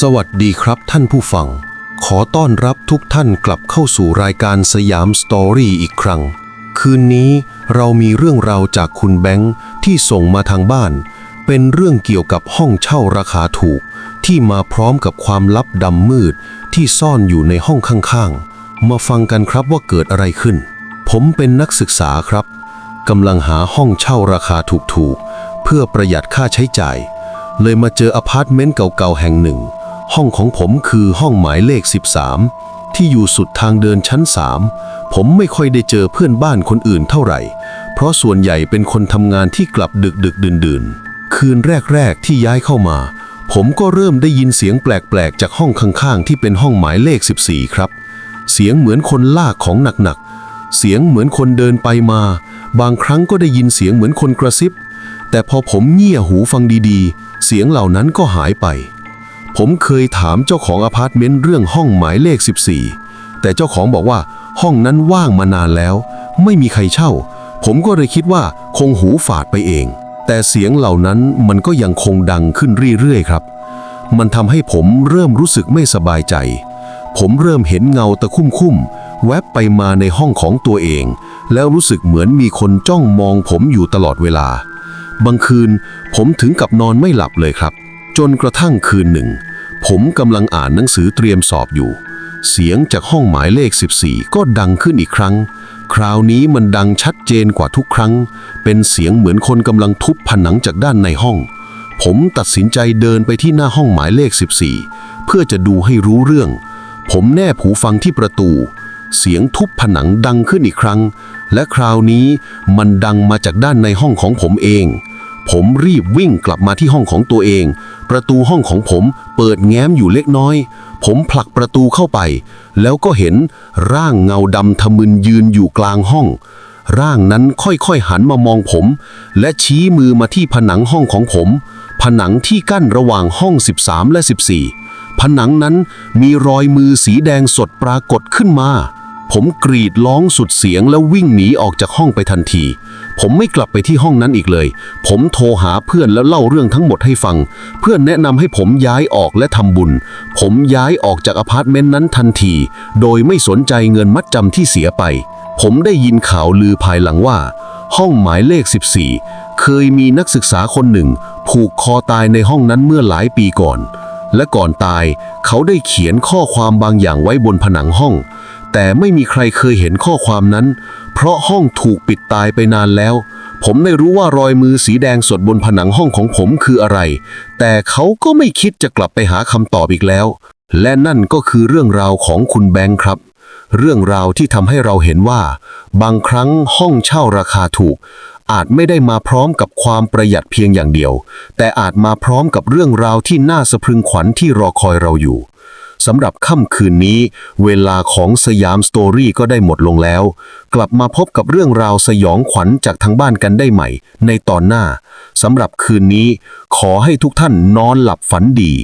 สวัสดีครับท่านผู้ฟัง ขอต้อนรับทุกท่านกลับเข้าสู่รายการสยามสตอรี่อีกครั้ง คืนนี้เรามีเรื่องราวจากคุณแบงค์ที่ส่งมาทางบ้าน เป็นเรื่องเกี่ยวกับห้องเช่าราคาถูก ที่มาพร้อมกับความลับดำมืด ที่ซ่อนอยู่ในห้องข้างๆ มาฟังกันครับว่าเกิดอะไรขึ้น ผมเป็นนักศึกษาครับกำลังหาห้องเช่าราคาถูกๆ เพื่อประหยัดค่าใช้จ่าย เลยมาเจออพาร์ตเมนต์เก่าๆแห่งหนึ่ง ห้องของผมคือห้องหมายเลข 13 ที่อยู่สุดทางเดินชั้น 3 ผมไม่ค่อยได้เจอเพื่อนบ้านคนอื่นเท่าไหร่ เพราะส่วนใหญ่เป็นคนทำงานที่กลับดึกดึกดื่นดื่นคืนแรก ๆ ที่ย้ายเข้ามา ผมก็เริ่มได้ยินเสียงแปลกๆ จากห้องข้างๆ ที่เป็นห้องหมายเลข 14 ครับ เสียงเหมือนคนลากของหนักๆ เสียงเหมือนคนเดินไปมา บางครั้งก็ได้ยินเสียงเหมือนคนกระซิบ แต่พอผมเงี่ยหูฟังดีๆ เสียงเหล่านั้นก็หายไป ผมเคยถามเจ้าของอพาร์ตเมนต์เรื่องห้องหมายเลข 14 แต่เจ้าของบอกว่าห้องนั้นว่างมานานแล้ว ไม่มีใครเช่า ผมก็เลยคิดว่าคงหูฝาดไปเอง แต่เสียงเหล่านั้นมันก็ยังคงดังขึ้นเรื่อยๆครับ มันทำให้ผมเริ่มรู้สึกไม่สบายใจ ผมเริ่มเห็นเงาตะคุ่มคุ่มๆแวบไปมาในห้องของตัวเอง แล้วรู้สึกเหมือนมีคนจ้องมองผมอยู่ตลอดเวลา บางคืนผมถึงกับนอนไม่หลับเลยครับ จนกระทั่งคืนหนึ่ง ผมกำลังอ่านหนังสือเตรียมสอบอยู่ เสียงจากห้องหมายเลข 14 ก็ดังขึ้นอีกครั้ง คราวนี้มันดังชัดเจนกว่าทุกครั้ง เป็นเสียงเหมือนคนกำลังทุบผนังจากด้านในห้อง ผมตัดสินใจเดินไปที่หน้าห้องหมายเลข 14 เพื่อจะดูให้รู้เรื่อง ผมแนบหูฟังที่ประตู เสียงทุบผนังดังขึ้นอีกครั้ง และคราวนี้มันดังมาจากด้านในห้องของผมเอง ผมรีบวิ่งกลับมาที่ห้องของตัวเอง ประตูห้องของผมเปิดแง้มอยู่เล็กน้อย ผมผลักประตูเข้าไป แล้วก็เห็นร่างเงาดำทะมึนยืนอยู่กลางห้อง ร่างนั้นค่อยๆหันมามองผม และชี้มือมาที่ผนังห้องของผม ผนังที่กั้นระหว่างห้อง 13 และ 14 ผนังนั้นมีรอยมือสีแดงสดปรากฏขึ้นมา ผมกรีดร้องสุดเสียงแล้ววิ่งหนีออกจากห้องไปทันที ผมไม่กลับไปที่ห้องนั้นอีกเลย ผมโทรหาเพื่อนแล้วเล่าเรื่องทั้งหมดให้ฟัง เพื่อนแนะนำให้ผมย้ายออกและทำบุญ ผมย้ายออกจากอพาร์ตเมนต์นั้นทันที โดยไม่สนใจเงินมัดจำที่เสียไป ผมได้ยินข่าวลือภายหลังว่า ห้องหมายเลข 14 เคยมีนักศึกษาคนหนึ่ง ผูกคอตายในห้องนั้นเมื่อหลายปีก่อน และก่อนตาย เขาได้เขียนข้อความบางอย่างไว้บนผนังห้อง แต่ไม่มีใครเคยเห็นข้อความนั้น เพราะห้องถูกปิดตายไปนานแล้ว ผมไม่รู้ว่ารอยมือสีแดงสดบนผนังห้องของผมคืออะไร แต่เขาก็ไม่คิดจะกลับไปหาคำตอบอีกแล้ว และนั่นก็คือเรื่องราวของคุณแบงค์ครับ เรื่องราวที่ทำให้เราเห็นว่า บางครั้งห้องเช่าราคาถูก อาจไม่ได้มาพร้อมกับความประหยัดเพียงอย่างเดียว แต่อาจมาพร้อมกับเรื่องราวที่น่าสะพรึงขวัญที่รอคอยเราอยู่ สำหรับค่ำคืนนี้ เวลาของสยามสตอรี่ก็ได้หมดลงแล้ว กลับมาพบกับเรื่องราวสยองขวัญจากทางบ้านกันได้ใหม่ ในตอนหน้าสำหรับคืนนี้ ขอให้ทุกท่านนอนหลับฝันดี